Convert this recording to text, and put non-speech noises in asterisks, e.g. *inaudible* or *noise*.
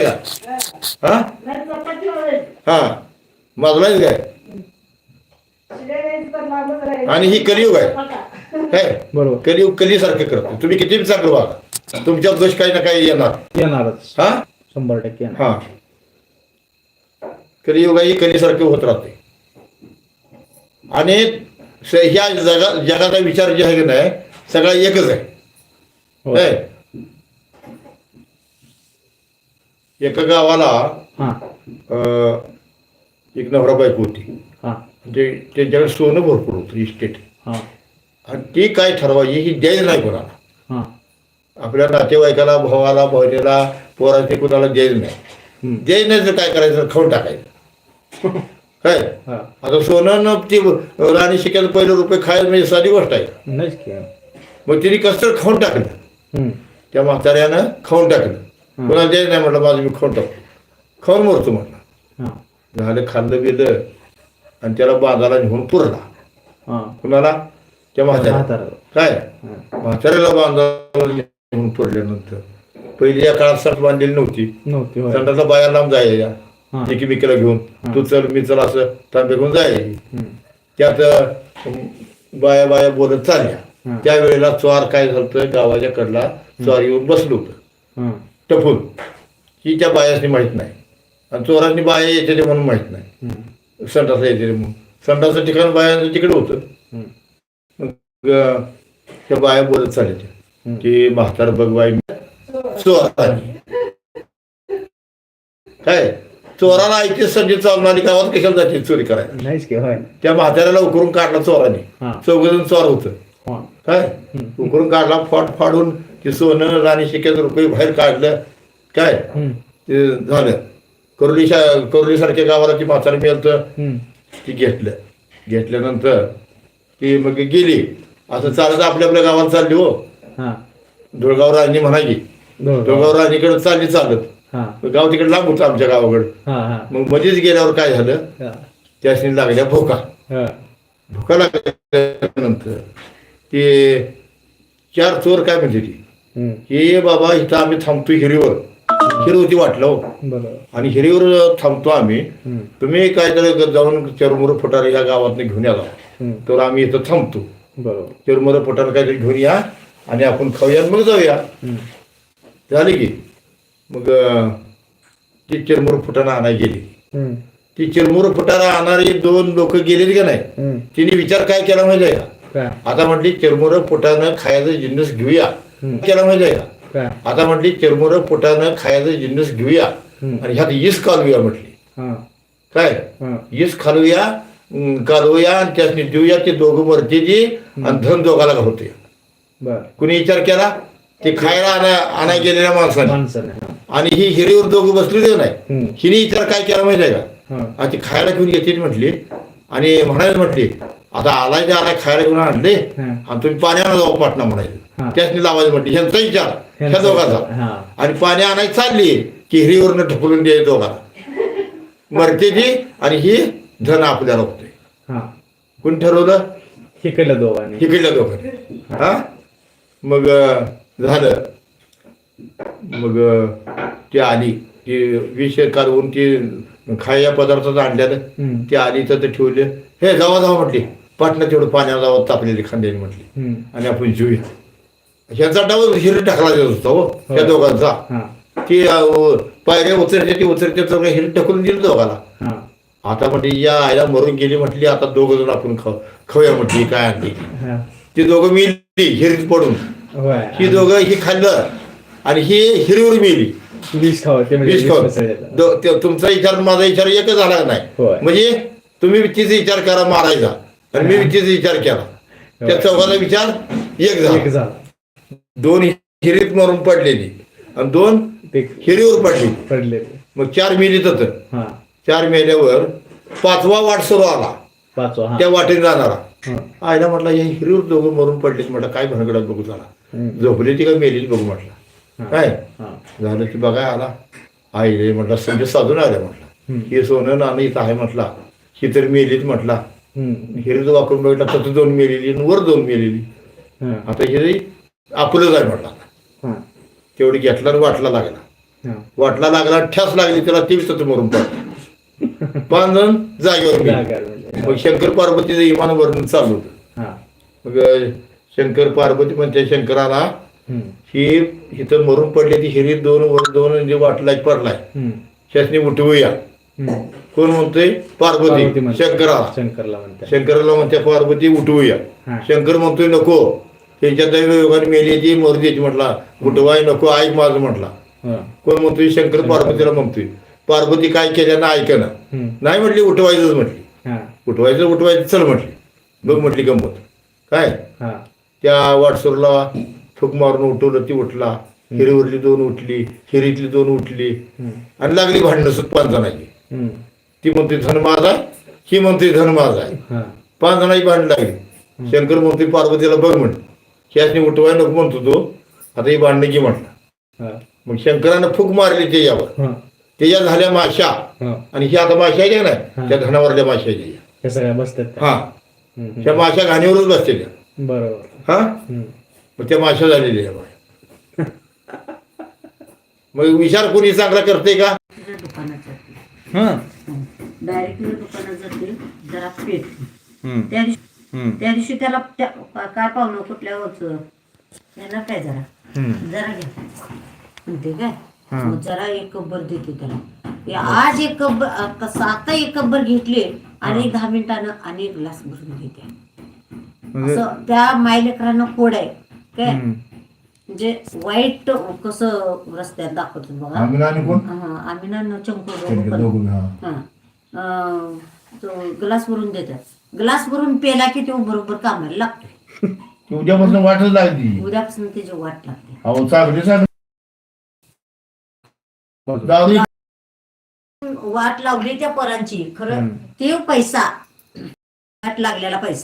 हा? हा. माजलाय काय? आणि ही कलियुग आहे. काय बरोबर. कलियुग कलीसारखं करतो तुम्ही किती चांगलं वागा. तुमच्यात दोष काही ना काही येणार. येणारच. हा? शंभर टक्के येणार. हा. कलियुग ही कलीसारखं होत राहते. आणि ह्या जगा जगाचा विचार जे आहे की नाही सगळा एकच आहे हो. काय? एका गावाला अं, एक नवरा बायको होती. हा. म्हणजे त्यांच्याकडे सोनं भरपूर होतं इस्टेट हा. आणि ती काय ठरवायची ही द्यायची नाही कोणाला. हा. आपल्या नातेवाईकाला भावाला बहिणीला पोराचे कोणाला द्यायचं नाही. हम्म. द्यायचं नाही तर काय करायचं? खाऊन टाकायचं. *laughs* काय? हा. आता सोनं न ती राणी शिकायला पहिले रुपये खायला म्हणजे साधी गोष्ट आहे. नाहीच की. मग तिने कसं खाऊन टाकलं. हम्म. त्या म्हाताऱ्यानं खाऊन टाकलं. कोणाला द्यायचं नाही म्हटलं माझं मी खाऊन टाकतो खाऊन मरतो म्हटलं. झालं खाल्लं गेलं आणि त्याला बांधाला घेऊन पुरला. कुणाला? त्या म्हाताऱ्या काय. म्हाताऱ्याला बांधाला घेऊन पुरल्यानंतर. पहिली या काळात सट बांधलेली नव्हती. संडासला बाया लांब हा. एकीमेकीला घेऊन. तू चल मी चल असं तांबे घेऊन हम्म. त्यात बाया बाया बोलत चालल्या. त्यावेळेला चोर काय झालं गावाच्या कडला चोर येऊन बसलो होतं. टपून. ही त्या बायासनी माहीत नाही. आणि चोरांनी बाया येते ते म्हणून माहीत नाही. संडासला येते ते म्हणून. संडासचं ठिकाण बायांचं तिकडे होतं. मग त्या बाया बोलत हम्म. की म्हातार बघ बाई. चोरानी. काय? चोराला ऐकते संधी चालणारी गावात कशाला जाते चोरी करायला? त्या म्हाताऱ्याला उकरून काढला चोराने. हा. चौघजण चोर होतं. काय? उकरून काढला फाट फाडून ते सोनं राणी शिक्याचं रुपये बाहेर काढलं काय. ते झालं. करोली शा करोलीसारख्या गावाला ती म्हातारी मिळत. ती घेतलं. घेतल्यानंतर ती मग गेली. असं चालत आपल्या आपल्या गावात चालली हो. धुळगाव राणी बरोबर. धुळगाव राणीकडे चालली चालत. हा. गाव तिकडे लांब होतं आमच्या गावाकडे. मग मध्येच गेल्यावर काय झालं. त्यासनी लागल्या भोका. भोका लागल्यानंतर ते चार चोर काय म्हणते ती? हे बाबा इथं आम्ही थांबतो हिरीवर. हिरवती वाटलं हो. बरोबर. आणि हिरीवर थांबतो आम्ही. तुम्ही काहीतरी जाऊन चरमुर फुटार या गावात घेऊन याला. तर आम्ही इथं थांबतो. चरमुर फुटार काहीतरी घेऊन या आणि आपण खाऊया मग जाऊया. झाली की मग ती चिरमुर फुटाणा आणाय गेली. ती चिरमुर फुटाणा आणणारी दोन लोक गेलेली का नाही. तिने विचार काय केला माहिती काय? आता म्हटली चिरमुर फुटानं खायचं जिन्नस घेऊया. हम्म. केला माहिती आहे का? आता म्हटली चिरमुर फुटानं खायचं जिन्नस घेऊया. आणि ह्यात ईस कालवूया म्हटली. काय? ईस खालूया कालवूया आणि त्यासनी देऊया ते दोघं मरते ती आणि धन दोघाला होते कुणी विचार केला? ते खायला आणा आणाय गेलेल्या माणसाने. आणि ही हिरीवर दोघं बसली ते नाही. हिने विचार काय केला माहिती आहे का? आणि ती खायला घेऊन येते म्हटली. आणि म्हणायला म्हटली आता आलाय ते आलाय खायला घेऊन आणले. हं. आणि तुम्ही पाण्यानं जाऊ पाटणा म्हणायचं. त्यासनी लावायचं म्हटली. ह्यांचा विचार. ह्या दोघाचा. आणि पाणी आणायला चालली की हिरीवरनं ढकलून द्यायचं दोघाला मरते ती आणि ही धन आपल्याला होते. हा. कोण ठरवलं? हे केलं दोघांनी. इकडल्या दोघांनी. हा? मग झालं. मग ती आली. ती विष काढून ती खायच्या पदार्थात आणल्यानं. ती आली तर ते ठेवले. हे जावा जावा म्हटली. पाटणं तेवढं पाण्यावर जावं तापलेली खांद्याने म्हटली. आणि आपण जेऊया. ह्याचा डाव हिर टाकला जात होता हो त्या दोघांचा. हा. ती अं, पायऱ्या उतरते ती उतरते तर हिर टाकून दिली दोघाला. आता म्हटली या आईला मरून गेली म्हटली आता दोघं जण आपण खाऊ खाऊया म्हटली काय आणली. ती दोघं मिली हिरीत पडून. ही दोघं ही खाल्लं आणि ही हिरीवर ते म्हणजे तुमचा विचार माझा विचार एकच झाला नाही. म्हणजे तुम्ही तिचा विचार करा मारायचा. आणि मी तिचा विचार केला. त्या चौघाचा विचार एक एक झाला. दोन हिरीत मरून पडलेली. आणि दोन हिरीवर पडली. पडले मग चार मिली तर हा. चार मेल्यावर पाचवा वाट सुरू आला. पाचवा त्या वाटेने जाणारा. आईला म्हटलं हे हिरीवर दोघं मरून पडलेत. म्हटलं काय भानगडात बघू झाला. झोपली ती का मेली बघू म्हटलं. काय. झालं की बघाय आला. आई रे म्हटलं संजय साधून आल्या म्हटलं. हे सोनं नाणं इथं आहे म्हटला. ही तर मेलीच म्हटला. हम्म. हिरीच वाकरून बघितला तर दोन मेलेली वर दोन मेलेली. आता हिरी आपलंच आहे म्हटला. तेवढी घेतला वाटला लागला. वाटला लागला ठ्यास लागली त्याला ते विसरतो मरून पडला पाच जण जागेवर. मग शंकर पार्वतीचं इमान वर्णन चालू होतं. मग शंकर पार्वती म्हणते शंकराला. ही इथं मरून पडली ती हिरीत दोन वर दोन म्हणजे वाटलाय पडलाय. शासनी उठवूया. कोण म्हणतोय? पार्वती. म्हणते. शंकराला शंकरला म्हणतात शंकराला म्हणते पार्वती उठवूया हा. शंकर म्हणतोय नको. त्याच्या दैवयोगाने मेली ती मोरदीची म्हटला. उठवाय नको ऐक माझं म्हटला. हा. कोण म्हणतोय? शंकर पार्वतीला म्हणतोय. पार्वती काय केल्यानं ऐकना. नाही म्हटली उठवायचंच म्हटली. हा. उठवायचं उठवायचं चल म्हटली. बघ म्हटली गंमत. काय? हा. त्या वाटसरला फुक मारून उठवलं ती उठला. हिरीवरली दोन उठली हिरीतली दोन उठली. आणि लागली भांडणं सुत पाच जणांची. ती म्हणते धन माझा आहे, ही म्हणते धन माझा आहे. हा. पाच जणांची भांडण लागली शंकर म्हणते पार्वतीला बघ म्हण. ह्यासनी उठवाय नको म्हणतो तो. आता ही भांडणं की म्हटलं. हा. मग शंकरानं फुक मारली त्याच्यावर. हा. त्याच्या झाल्या माशा हा. आणि ही आता माशा आहे ना हा. त्या त्या धनावरल्या माशा आहे. हे सगळ्या बसतात त्या. हा. त्या माशा घाणीवरच बसलेल्या बरोबर. हा. मग त्या माशा झालेल्या आहे *laughs* मग विचार कोणी चांगला करते का? डायरेक्टली दुकानात जाते जरा हम्म. त्या दिवशी. त्या दिवशी त्याला त्या काय पाहुणं कुठल्या येणार काय जरा. जरा घ्या. म्हणते काय. मग जरा एक कब्बर देते त्याला. आज एक कब्बर कसं आता एक कब्बर घेतली आणि दहा मिनिटानं आणि एक ग्लास भरून देते म्हणजे- असं त्या मायलेकरांना कोड आहे. काय. म्हणजे वाईट कसं रस्त्यात दाखवतात बघा. हा, आम्ही चंको हा. तो ग्लास भरून देतात. ग्लास भरून पेला की तो बरोबर कामाला लागतो. उद्यापासून वाटच लागली. उद्यापासून त्याची वाट लागते. अहो चांगली चांगली. जाऊ दे. वाट लावली त्या पोरांची. खरं. ते पैसा. वाट लागलेला पैसा.